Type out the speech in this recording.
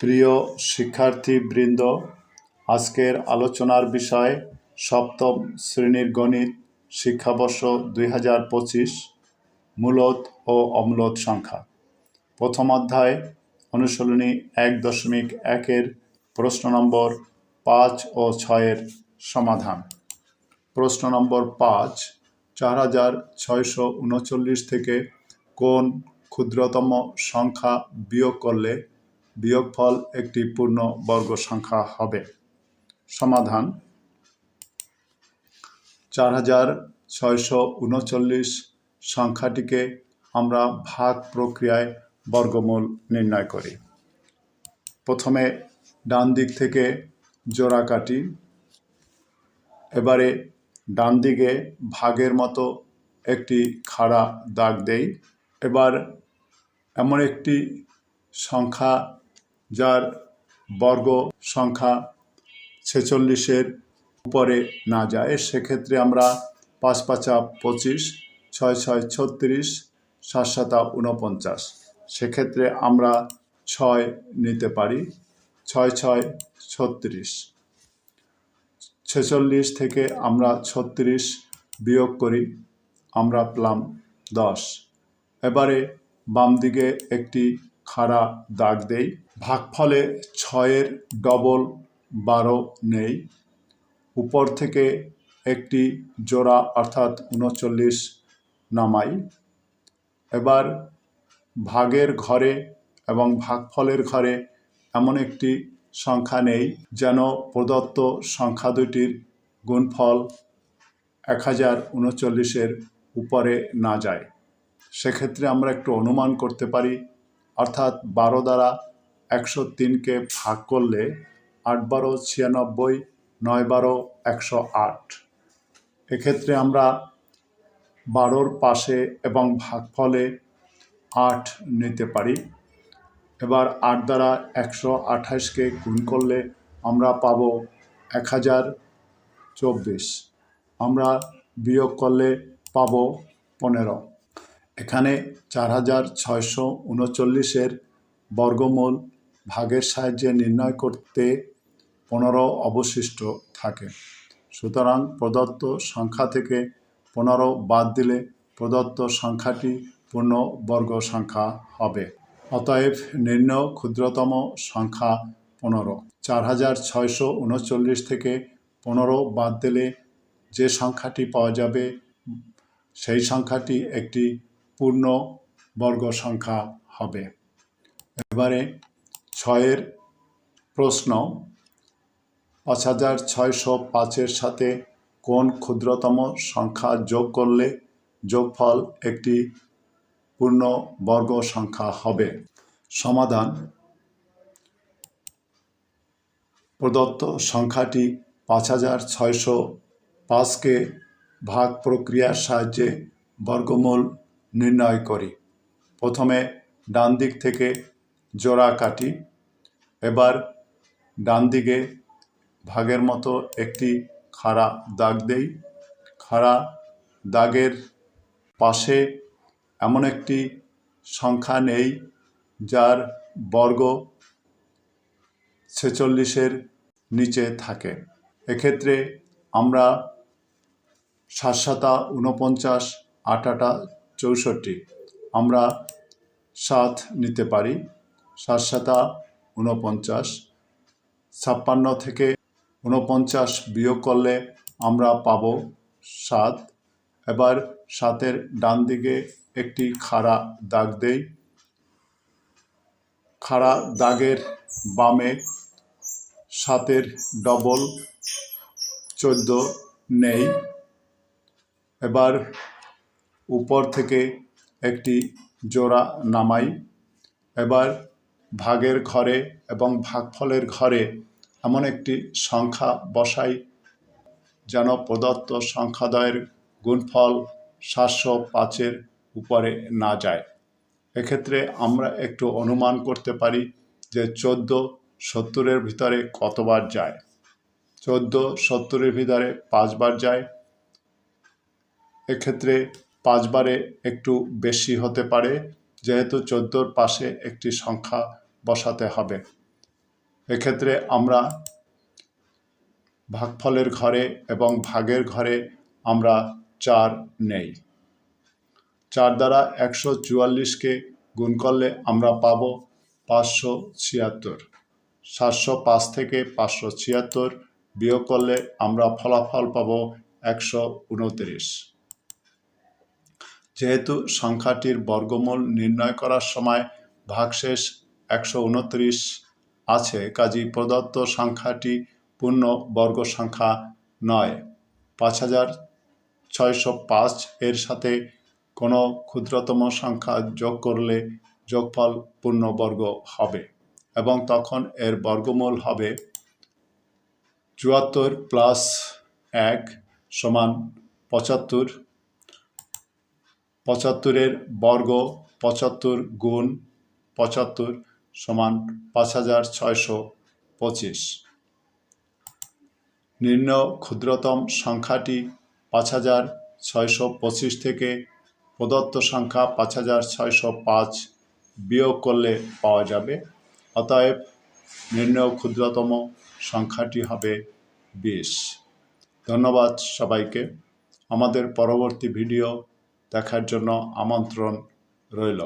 প্রিয় শিক্ষার্থীবৃন্দ, আজকের আলোচনার বিষয় সপ্তম শ্রেণির গণিত শিক্ষাবর্ষ দুই হাজার পঁচিশ মূলত ও অমূলত সংখ্যা। প্রথম অধ্যায়, অনুশীলনী এক দশমিক একের প্রশ্ন নম্বর পাঁচ ও ছয়ের সমাধান। প্রশ্ন নম্বর পাঁচ, চার হাজার ছয়শো উনচল্লিশ থেকে কোন ক্ষুদ্রতম সংখ্যা বিয়োগ করলে বিয়োগফল একটি পূর্ণ বর্গ সংখ্যা হবে। সমাধান চার হাজার ছয়শো উনচল্লিশ সংখ্যাটিকে আমরা ভাগ প্রক্রিয়ায় বর্গমূল নির্ণয় করি। প্রথমে ডান দিক থেকে জোড়া কাটি, এবারে ডান দিকে ভাগের মতো একটি খাড়া দাগ দেই। এবার এমন একটি সংখ্যা যার বর্গ সংখ্যা ছেচল্লিশের উপরে না যায়, সেক্ষেত্রে আমরা পাঁচ পাঁচা পঁচিশ, ছয় ছয় ছত্রিশ, সাত সাতা উনপঞ্চাশ সেক্ষেত্রে আমরা ছয় নিতে পারি, ছয় ছয় ছত্রিশ। ছেচল্লিশ থেকে আমরা ছত্রিশ বিয়োগ করি, আমরা পেলাম দশ। এবারে বাম দিকে একটি খাড়া দাগ দেই। ভাগফলে ছয়ের ডবল বারো নেই। উপর থেকে একটি জোড়া অর্থাৎ উনচল্লিশ নামাই। এবার ভাগের ঘরে এবং ভাগফলের ঘরে এমন একটি সংখ্যা নেই যেন প্রদত্ত সংখ্যা দুটির গুণফল এক হাজার উনচল্লিশের উপরে না যায়। সেক্ষেত্রে আমরা একটু অনুমান করতে পারি অর্থাৎ বারো দ্বারা একশো তিনকে ভাগ করলে আট বারো ছিয়ানব্বই, নয় বারো একশো আট। এক্ষেত্রে আমরা বারোর পাশে এবং ভাগফলে আট নিতে পারি। এবার আট দ্বারা একশো আঠাশকে গুণ করলে আমরা পাব এক হাজার চব্বিশ। আমরা বিয়োগ করলে পাব পনেরো। এখানে চার হাজার ছয়শো উনচল্লিশের বর্গমূল ভাগের সাহায্যে নির্ণয় করতে পনেরো অবশিষ্ট থাকে। সুতরাং প্রদত্ত সংখ্যা থেকে পনেরো বাদ দিলে প্রদত্ত সংখ্যাটি পূর্ণ বর্গ সংখ্যা হবে। অতএব নিম্ন ক্ষুদ্রতম সংখ্যা পনেরো। চার হাজার ছয়শো উনচল্লিশ থেকে পনেরো বাদ দিলে যে সংখ্যাটি পাওয়া যাবে, সেই সংখ্যাটি একটি পূর্ণ বর্গ সংখ্যা হবে। এবারে ছয়ের প্রশ্ন, পাঁচ হাজার ছয়শো পাঁচের সাথে কোন ক্ষুদ্রতম সংখ্যা যোগ করলে যোগফল একটি পূর্ণ বর্গ সংখ্যা হবে? সমাধান, প্রদত্ত সংখ্যাটি পাঁচ হাজার ছয়শো পাঁচকে ভাগ প্রক্রিয়ার সাহায্যে বর্গমূল নির্ণয় করি। প্রথমে ডান দিক থেকে জোড়া কাটি, এবার ডান দিকে ভাগের মতো একটি খাড়া দাগ দেই। খাড়া দাগের পাশে এমন একটি সংখ্যা নেই যার বর্গ ছেচল্লিশের নিচে থাকে। এক্ষেত্রে আমরা সাত সাতা উনপঞ্চাশ আট আটা চৌষট্টি। আমরা সাত নিতে পারি। সাত সাতা উনপঞ্চাশ ছাপ্পান্ন থেকে উনপঞ্চাশ বিয়োগ করলে আমরা পাব সাত। এবার সাতের ডান দিকে একটি খাড়া দাগ দেই। খাড়া দাগের বামে সাতের ডবল চোদ্দ নেই। এবার উপর থেকে একটি জোড়া নামাই। এবার ভাগের ঘরে এবং ভাগফলের ঘরে এমন একটি সংখ্যা বসাই যেন প্রদত্ত সংখ্যাদয়ের গুণফল সাতশো পাঁচের উপরে না যায়। এক্ষেত্রে আমরা একটু অনুমান করতে পারি যে চোদ্দ সত্তরের ভিতরে কতবার যায়। চোদ্দ সত্তরের ভিতরে পাঁচবার যায়। এক্ষেত্রে পাঁচবারে একটু বেশি হতে পারে, যেহেতু চোদ্দোর পাশে একটি সংখ্যা বসাতে হবে। এক্ষেত্রে আমরা ভাগফলের ঘরে এবং ভাগের ঘরে আমরা চার নেই। চার দ্বারা একশো চুয়াল্লিশকে গুণ করলে আমরা পাব পাঁচশো ছিয়াত্তর। সাতশো পাঁচ থেকে পাঁচশো ছিয়াত্তর বিয়োগ করলে আমরা ফলাফল পাব একশো উনত্রিশ। যেহেতু সংখ্যাটির বর্গমূল নির্ণয় করার সময় ভাগশেষ একশো উনত্রিশ আছে কাজী প্রদত্ত সংখ্যাটি পূর্ণ বর্গ সংখ্যা নয়। পাঁচ হাজার ছয়শো পাঁচ এর সাথে কোনো ক্ষুদ্রতম সংখ্যা যোগ করলে যোগফল পূর্ণবর্গ হবে এবং তখন এর বর্গমূল হবে চুয়াত্তর প্লাস এক সমান পঁচাত্তর পঁচাত্তরের বর্গ, পঁচাত্তর গুণ পঁচাত্তর সমান পাঁচ হাজার ছয়শো পঁচিশ। নিম্ন ক্ষুদ্রতম সংখ্যাটি পাঁচ হাজার ছয়শো পঁচিশ থেকে প্রদত্ত সংখ্যা পাঁচ হাজার ছয়শো পাঁচ বিয়োগ করলে পাওয়া যাবে। অতএব নির্ণয় ক্ষুদ্রতম সংখ্যাটি হবে বিশ। ধন্যবাদ সবাইকে। আমাদের পরবর্তী ভিডিও দেখার জন্য আমন্ত্রণ রইল।